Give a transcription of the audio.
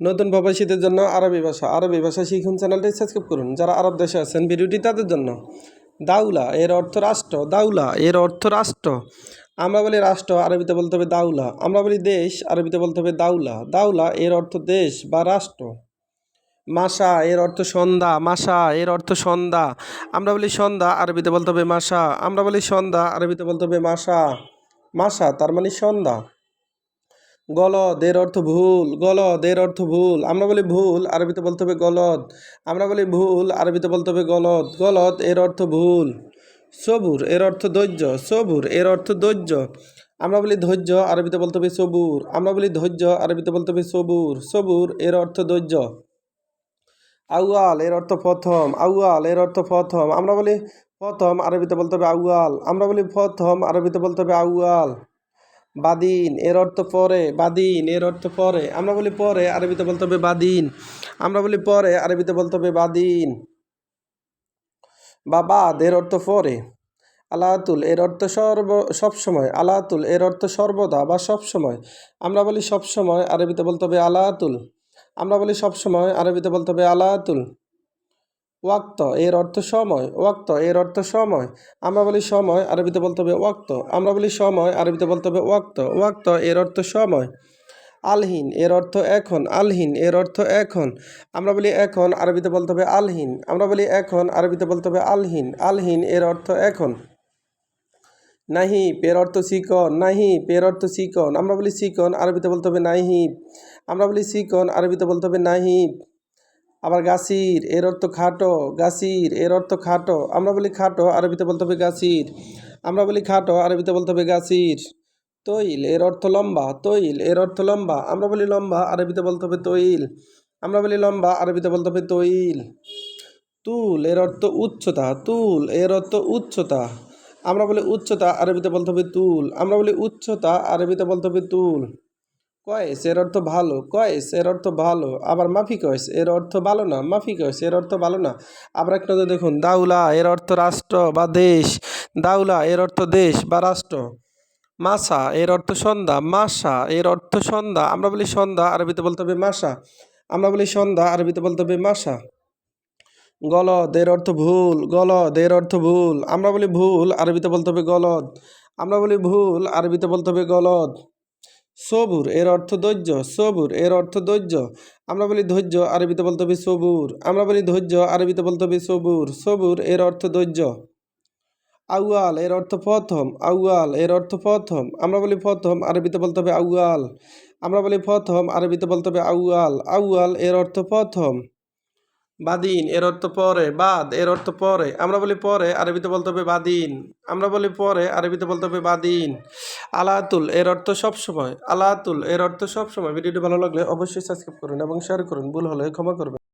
নতুন প্রবাসীদের জন্য আরবি ভাষা আরবি ভাষা শিখুন চ্যানেলটি সাবস্ক্রাইব করুন। যারা আরব দেশে আছেন, ভিডিওটি তাদের জন্য। দাউলা, এর অর্থ রাষ্ট্র। দাউলা, এর অর্থ রাষ্ট্র। আমরা বলি রাষ্ট্র, আরবিতে বলতে হবে দাউলা। আমরা বলি দেশ, আরবিতে বলতে হবে দাউলা। দাউলা, এর অর্থ দেশ বা রাষ্ট্র। মাসা এর অর্থ সন্ধ্যা। মাসা এর অর্থ সন্ধ্যা। আমরা বলি সন্ধ্যা, আরবিতে বলতে হবে মাসা আমরা বলি সন্ধ্যা, আরবিতে বলতে হবে মাসা মাসা তার মানে সন্ধ্যা। গলদ এর অর্থ ভুল, গলদ এর অর্থ ভুল। আমরা বলি ভুল, আরবিতে বলতে হবে গলদ। আমরা বলি ভুল, আরবিতে বলতে হবে গলদ। গলদ এর অর্থ ভুল। সবুর এর অর্থ ধৈর্য। সবুর এর অর্থ ধৈর্য। আমরা বলি ধৈর্য, আরবিতে বলতে হবে সবুর। আমরা বলি ধৈর্য, আরবিতে বলতে হবে সবুর। সবুর এর অর্থ ধৈর্য। আউয়াল এর অর্থ প্রথম। আউয়াল এর অর্থ প্রথম। আমরা বলি প্রথম, আরবিতে বলতে হবে আউয়াল। আমরা বলি প্রথম, আরবিতে বলতে হবে আউয়াল। বাদিন, এর অর্থ পরে, বাদিন, এর অর্থ পরে। আমরা বলি পরে, আরবিতে বলতে হবে বাদিন। আমরা বলি পরে, আরবিতে বলতে হবে বাদিন। বা বাদ, এর অর্থ পরে। আলাতুল, এর অর্থ সর্ব সবসময় আলাতুল, এর অর্থ সর্বদা বা সবসময় আমরা বলি সবসময় আরবিতে বলতে হবে আলাতুল। আমরা বলি সবসময় আরবিতে বলতে হবে আলাতুল। ওয়াক্ত, এর অর্থ সময়। ওয়াক্ত, এর অর্থ সময়। আমরা বলি সময়, আরবিতে বলতে হবে ওয়াক্ত। আমরা বলি সময়, আরবিতে বলতে হবে ওয়াক্ত। ওয়াক্ত, এর অর্থ সময়। আলহীন, এর অর্থ এখন। আলহীন, এর অর্থ এখন। আমরা বলি এখন, আরবিতে বলতে হবে আলহিন। আমরা বলি এখন, আরবিতে বলতে হবে আলহীন। আলহিন, এর অর্থ এখন। নাহি পের অর্থ চিকন। নাহি পের অর্থ চিকন। আমরা বলি চিকন, আরবিতে বলতে হবে নাহিব। আমরা বলি চিকন, আরবিতে বলতে হবে নাহিব। আবার গাছির, এর অর্থ খাটো, গাছির, এর অর্থ খাটো। আমরা বলি খাটো, আরবিতে বলতে হবে গাছির। আমরা বলি খাটো, আরবিতে বলতে হবে গাছির। তৈল, এর অর্থ লম্বা, তৈল, এর অর্থ লম্বা। আমরা বলি লম্বা, আরবিতে বলতে হবে তৈল। আমরা বলি লম্বা, আরবিতে বলতে হবে তৈল। তুল, এর অর্থ উচ্চতা, তুল, এর অর্থ উচ্চতা। আমরা বলি উচ্চতা, আরবিতে বলতে হবে তুল। আমরা বলি উচ্চতা, আরবিতে বলতে হবে তুল। কয়েস এর অর্থ ভালো কয়েস এর অর্থ ভালো আবার মাফি কয়েস এর অর্থ ভালো না মাফি কয়েস এর অর্থ ভালো না আবার একটা দেখুন দাউলা এর অর্থ রাষ্ট্র বা দেশ দাউলা এর অর্থ দেশ বা রাষ্ট্র মাসা এর অর্থ সন্ধ্যা মাসা এর অর্থ সন্ধ্যা আমরা বলি সন্ধ্যা আরবিতে বলতে হবে মাসা আমরা বলি সন্ধ্যা আরবিতে বলতে হবে মাসা গলদ এর অর্থ ভুল গলদ এর অর্থ ভুল আমরা বলি ভুল আরবিতে বলতে হবে গলদ আমরা বলি ভুল আরবিতে বলতে হবে গলদ সবুর, এর অর্থ ধৈর্য, সবুর, এর অর্থ ধৈর্য। আমরা বলি ধৈর্য, আরবিতে বলতে হবে সবুর। আমরা বলি ধৈর্য, আরবিতে বলতে হবে সবুর। সবুর, এর অর্থ ধৈর্য। আউয়াল, এর অর্থ প্রথম। আউয়াল, এর অর্থ প্রথম। আমরা বলি প্রথম, আরবিতে বলতে হবে আউয়াল। আমরা বলি প্রথম, আরবিতে বলতে হবে আউয়াল। আউয়াল, এর অর্থ প্রথম। বাদিন এর অর্থ পরে, বাদ, এর অর্থ পরে। আমরা বলি পরে, আরবিতে বলতে হবে বাদিন আমরা বলি পরে, আরবিতে বলতে হবে বাদিন আলাতুল, এর অর্থ সবসময় আলাতুল, এর অর্থ সবসময় ভিডিওটি ভালো লাগলে অবশ্যই সাবস্ক্রাইব করুন এবং শেয়ার করুন। ভুল হলে ক্ষমা করবেন।